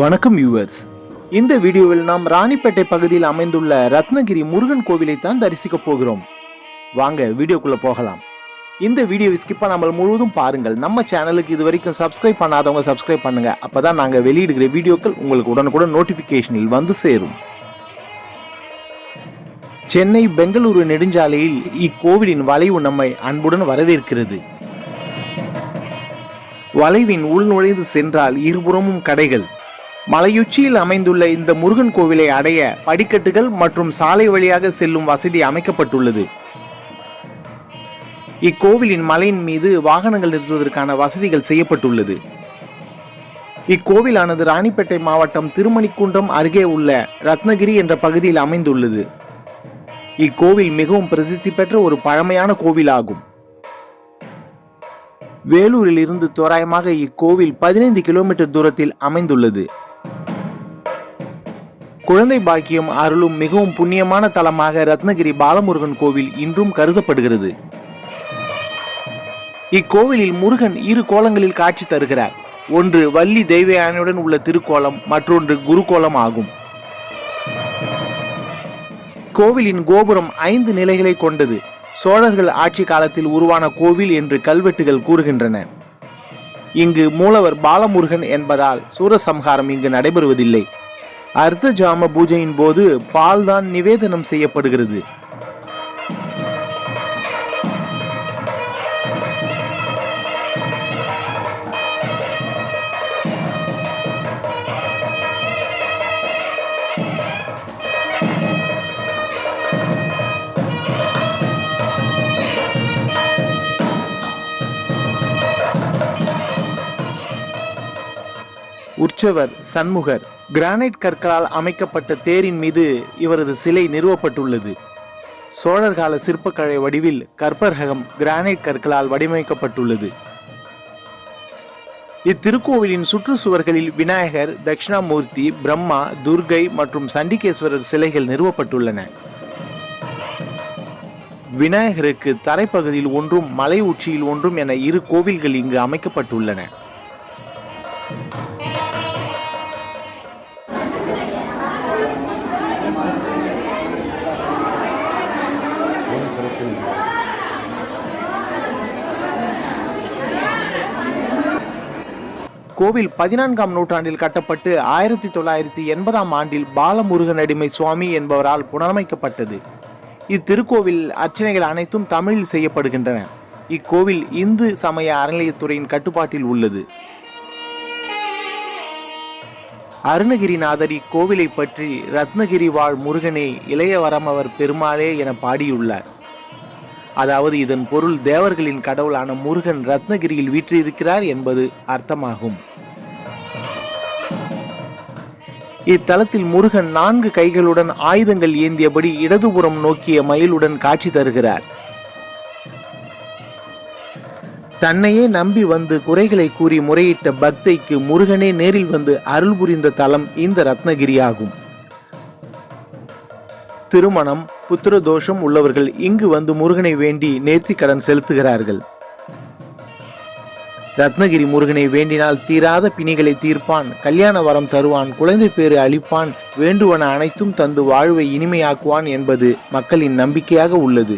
வணக்கம் யூவர்ஸ் இந்த வீடியோவில் நாம் ராணிப்பேட்டை பகுதியில் அமைந்துள்ள ரத்னகிரி முருகன் கோவிலை தான் தரிசிக்க போகிறோம். வாங்க வீடியோக்குள்ளே போகலாம். இந்த வீடியோவை ஸ்கிப் பண்ணாமல் முழுவதும் பாருங்கள். நம்ம சேனலுக்கு இது வரைக்கும் சப்ஸ்கிரைப் பண்ணாதவங்க சப்ஸ்கிரைப் பண்ணுங்க. அப்போ தான் நாங்கள் வெளியிடுகிற வீடியோக்கள் உங்களுக்கு உடனுக்குடன் நோட்டிஃபிகேஷனில் வந்து சேரும். சென்னை பெங்களூரு நெடுஞ்சாலையில் இக்கோவிலின் வளைவு நம்மை அன்புடன் வரவேற்கிறது. வளைவின் உள் நுழைந்து சென்றால் இருபுறமும் கடைகள். மலையுச்சியில் அமைந்துள்ள இந்த முருகன் கோவிலை அடைய படிக்கட்டுகள் மற்றும் சாலை வழியாக செல்லும் வசதி அமைக்கப்பட்டுள்ளது. இக்கோவிலின் மலையின் மீது வாகனங்கள் நிறுத்துவதற்கான வசதிகள் செய்யப்பட்டுள்ளது. இக்கோவிலானது ராணிப்பேட்டை மாவட்டம் திருமணிக்குன்றம் அருகே உள்ள ரத்னகிரி என்ற பகுதியில் அமைந்துள்ளது. இக்கோவில் மிகவும் பிரசித்தி பெற்ற ஒரு பழமையான கோவிலாகும். வேலூரில் இருந்து தோராயமாக இக்கோவில் பதினைந்து கிலோமீட்டர் தூரத்தில் அமைந்துள்ளது. குழந்தை பாக்கியம் அருளும் மிகவும் புண்ணியமான தலமாக ரத்னகிரி பாலமுருகன் கோவில் இன்றும் கருதப்படுகிறது. இக்கோவிலில் முருகன் இரு கோலங்களில் காட்சி தருகிறார். ஒன்று வள்ளி தெய்வயானையுடன் உள்ள திருக்கோலம் மற்றொன்று குருகோலம் ஆகும். கோவிலின் கோபுரம் ஐந்து நிலைகளை கொண்டது. சோழர்கள் ஆட்சி காலத்தில் உருவான கோவில் என்று கல்வெட்டுகள் கூறுகின்றன. இங்கு மூலவர் பாலமுருகன் என்பதால் சூரசம்ஹாரம் இங்கு நடைபெறுவதில்லை. அர்த்த ஜாம பூஜையின் போது பால் தான் நிவேதனம் செய்யப்படுகிறது. உற்சவர் சண்முகர். கிரானைட் கற்களால் அமைக்கப்பட்ட தேரின் மீது இவரது சிலை நிறுவப்பட்டுள்ளது. சோழர் கால சிற்பக்கலை வடிவில் கற்பர்ஹகம் கிரானைட் கற்களால் வடிவமைக்கப்பட்டுள்ளது. இத்திருக்கோவிலின் சுற்றுச்சுவர்களில் விநாயகர் தட்சிணாமூர்த்தி பிரம்மா துர்கை மற்றும் சண்டிகேஸ்வரர் சிலைகள் நிறுவப்பட்டுள்ளன. விநாயகருக்கு தரைப்பகுதியில் ஒன்றும் மலை உச்சியில் ஒன்றும் என இரு கோவில்கள் இங்கு அமைக்கப்பட்டுள்ளன. கோவில் பதினான்காம் நூற்றாண்டில் கட்டப்பட்டு ஆயிரத்தி தொள்ளாயிரத்தி எண்பதாம் ஆண்டில் பாலமுருகன் அடிமை சுவாமி என்பவரால் புனரமைக்கப்பட்டது. இத்திருக்கோவில் அர்ச்சனைகள் அனைத்தும் தமிழில் செய்யப்படுகின்றன. இக்கோவில் இந்து சமய அறநிலையத்துறையின் கட்டுப்பாட்டில் உள்ளது. அருணகிரிநாதர் இக்கோவிலை பற்றி ரத்னகிரி வாழ் முருகனே இளையவரமவர் பெருமாளே என பாடியுள்ளார். அதாவது இதன் பொருள் தேவர்களின் கடவுளான முருகன் ரத்னகிரியில் வீற்றிருக்கிறார் என்பது அர்த்தமாகும். இத்தலத்தில் முருகன் நான்கு கைகளுடன் ஆயுதங்கள் ஏந்தியபடி இடதுபுறம் நோக்கிய மயிலுடன் காட்சி தருகிறார். தன்னையே நம்பி வந்து குறைகளை கூறி முறையிட்ட பக்தைக்கு முருகனே நேரில் வந்து அருள் புரிந்த தலம் இந்த ரத்னகிரியாகும். திருமணம் புத்திர தோஷம் உள்ளவர்கள் இங்கு வந்து முருகனை வேண்டி நேர்த்தி கடன் செலுத்துகிறார்கள். ரத்னகிரி முருகனை வேண்டினால் தீராத பிணிகளை தீர்ப்பான் கல்யாண வரம் தருவான் குழந்தை பேறு அளிப்பான் வேண்டுவன அனைத்தும் தந்து வாழ்வை இனிமையாக்குவான் என்பது மக்களின் நம்பிக்கையாக உள்ளது.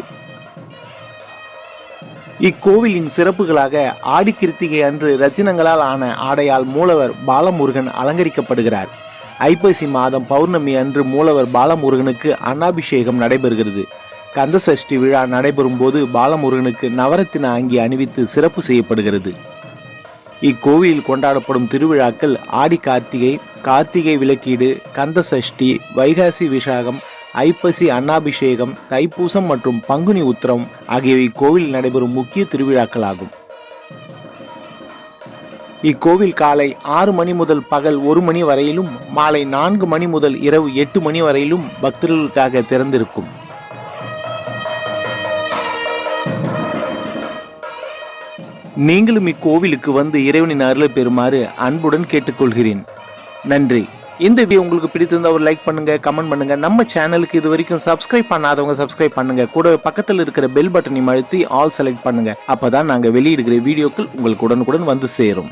இக்கோவிலின் சிறப்புகளாக ஆடி கிருத்திகை அன்று ரத்தினங்களால் ஆன ஆடையால் மூலவர் பாலமுருகன் அலங்கரிக்கப்படுகிறார். ஐப்பசி மாதம் பௌர்ணமி அன்று மூலவர் பாலமுருகனுக்கு அன்னாபிஷேகம் நடைபெறுகிறது. கந்த சஷ்டி விழா நடைபெறும் போது பாலமுருகனுக்கு நவரத்தின அங்கி அணிவித்து சிறப்பு செய்யப்படுகிறது. இக்கோவிலில் கொண்டாடப்படும் திருவிழாக்கள் ஆடி கார்த்திகை கார்த்திகை விளக்கீடு கந்த சஷ்டி வைகாசி விசாகம் ஐப்பசி அன்னாபிஷேகம் தைப்பூசம் மற்றும் பங்குனி உத்திரம் ஆகியவை இக்கோவிலில் நடைபெறும் முக்கிய திருவிழாக்களாகும். இக்கோவில் காலை ஆறு மணி முதல் பகல் ஒரு மணி வரையிலும் மாலை நான்கு மணி முதல் இரவு எட்டு மணி வரையிலும் பக்தர்களுக்காக திறந்திருக்கும். நீங்களும் இக்கோவிலுக்கு வந்து இறைவனின் அருளை பெறுமாறு அன்புடன் கேட்டுக்கொள்கிறேன். நன்றி. இந்த வீடியோ உங்களுக்கு பிடித்திருந்தா ஒரு லைக் பண்ணுங்க கமெண்ட் பண்ணுங்க. நம்ம சேனலுக்கு இது வரைக்கும் சப்ஸ்கிரைப் பண்ணாதவங்க சப்ஸ்கிரைப் பண்ணுங்க. கூட பக்கத்தில் இருக்கிற பெல் பட்டனையும் அழுத்தி ஆல் செலக்ட் பண்ணுங்க. அப்பதான் நாங்க வெளியிடுகிற வீடியோக்கள் உங்களுக்கு உடனுக்குடன் வந்து சேரும்.